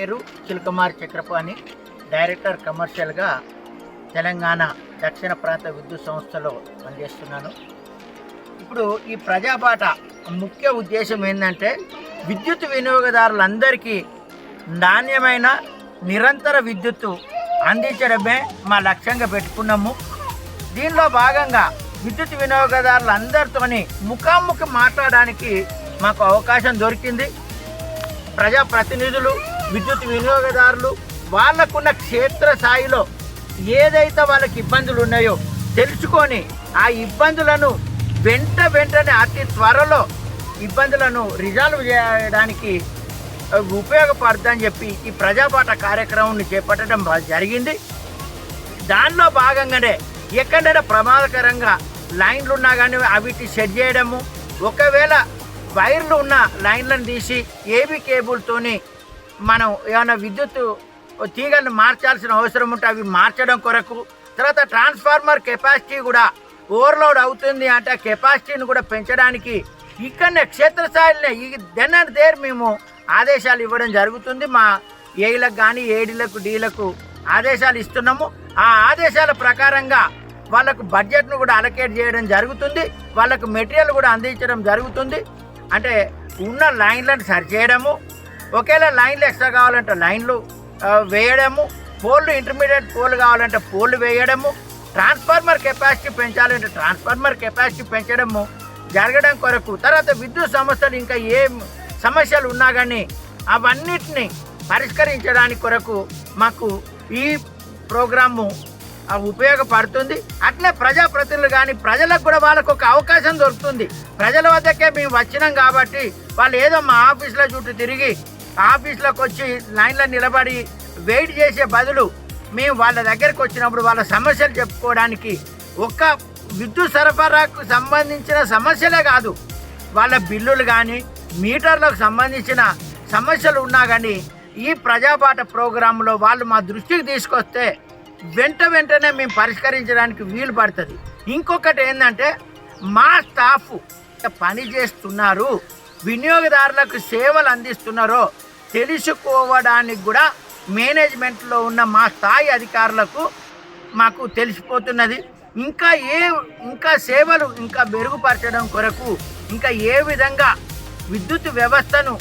పేరు చిలకమార్ చక్రపాణి డైరెక్టర్ కమర్షియల్గా తెలంగాణ దక్షిణ ప్రాంత విద్యుత్ సంస్థలో పనిచేస్తున్నాను. ఇప్పుడు ఈ ప్రజాపాట ముఖ్య ఉద్దేశం ఏంటంటే విద్యుత్ వినియోగదారులందరికీ నాణ్యమైన నిరంతర విద్యుత్తు అందించడమే మా లక్ష్యంగా పెట్టుకున్నాము. దీనిలో భాగంగా విద్యుత్ వినియోగదారులందరితోని ముఖాముఖి మాట్లాడడానికి మాకు అవకాశం దొరికింది. ప్రజాప్రతినిధులు విద్యుత్ వినియోగదారులు వాళ్ళకున్న క్షేత్ర స్థాయిలో ఏదైతే వాళ్ళకి ఇబ్బందులు ఉన్నాయో తెలుసుకొని ఆ ఇబ్బందులను వెంట వెంటనే అతి త్వరలో ఇబ్బందులను రిజాల్వ్ చేయడానికి ఉపయోగపడుతుందని చెప్పి ఈ ప్రజాపాట కార్యక్రమాన్ని చేపట్టడం జరిగింది. దానిలో భాగంగానే ఎక్కడైనా ప్రమాదకరంగా లైన్లు ఉన్నా కానీ అవిటి సెట్ చేయడము ఒకవేళ వైర్లు ఉన్న లైన్లను తీసి ఏబీ కేబుల్తోని మనం ఏమైనా విద్యుత్ తీగలను మార్చాల్సిన అవసరం ఉంటే అవి మార్చడం కొరకు. తర్వాత ట్రాన్స్ఫార్మర్ కెపాసిటీ కూడా ఓవర్లోడ్ అవుతుంది అంటే ఆ కెపాసిటీని కూడా పెంచడానికి ఇక్కడనే క్షేత్రస్థాయిలోనే ఈ దెన్ అండ్ దేర్ మేము ఆదేశాలు ఇవ్వడం జరుగుతుంది. మా ఏలకు కానీ ఏడీలకు డీలకు ఆదేశాలు ఇస్తున్నాము. ఆ ఆదేశాల ప్రకారంగా వాళ్ళకు బడ్జెట్ను కూడా అలకేట్ చేయడం జరుగుతుంది. వాళ్ళకు మెటీరియల్ కూడా అందించడం జరుగుతుంది. అంటే ఉన్న లైన్లను సరి చేయడము ఒకేలా లైన్లు ఎక్స్ట్రా కావాలంటే లైన్లు వేయడము పోల్లు ఇంటర్మీడియట్ పోల్ కావాలంటే పోల్లు వేయడము ట్రాన్స్ఫార్మర్ కెపాసిటీ పెంచాలంటే ట్రాన్స్ఫార్మర్ కెపాసిటీ పెంచడము జరగడం కొరకు. తర్వాత విద్యుత్ సమస్యలు ఇంకా ఏం సమస్యలు ఉన్నా కానీ అవన్నిటిని పరిష్కరించడానికి కొరకు మాకు ఈ ప్రోగ్రాము ఉపయోగపడుతుంది. అట్లే ప్రజాప్రతినిధులు కానీ ప్రజలకు కూడా వాళ్ళకు ఒక అవకాశం దొరుకుతుంది. ప్రజల వద్దకే మేము వచ్చినాం కాబట్టి వాళ్ళు ఏదో మా ఆఫీసులో చుట్టూ తిరిగి ఆఫీస్లోకి వచ్చి లైన్లో నిలబడి వెయిట్ చేసే బదులు మేము వాళ్ళ దగ్గరికి వచ్చినప్పుడు వాళ్ళ సమస్యలు చెప్పుకోవడానికి ఒక్క విద్యుత్ సరఫరాకు సంబంధించిన సమస్యలే కాదు వాళ్ళ బిల్లులు కానీ మీటర్లకు సంబంధించిన సమస్యలు ఉన్నా కానీ ఈ ప్రజాపాట ప్రోగ్రాంలో వాళ్ళు మా దృష్టికి తీసుకొస్తే వెంట వెంటనే మేము పరిష్కరించడానికి వీలు పడుతుంది. ఇంకొకటి ఏంటంటే మా స్టాఫ్ పని చేస్తున్నారు వినియోగదారులకు సేవలు అందిస్తున్నారో తెలుసుకోవడానికి కూడా మేనేజ్మెంట్లో ఉన్న మా స్థాయి అధికారులకు మాకు తెలిసిపోతున్నది. ఇంకా ఏ ఇంకా సేవలు ఇంకా మెరుగుపరచడం కొరకు ఇంకా ఏ విధంగా విద్యుత్ వ్యవస్థను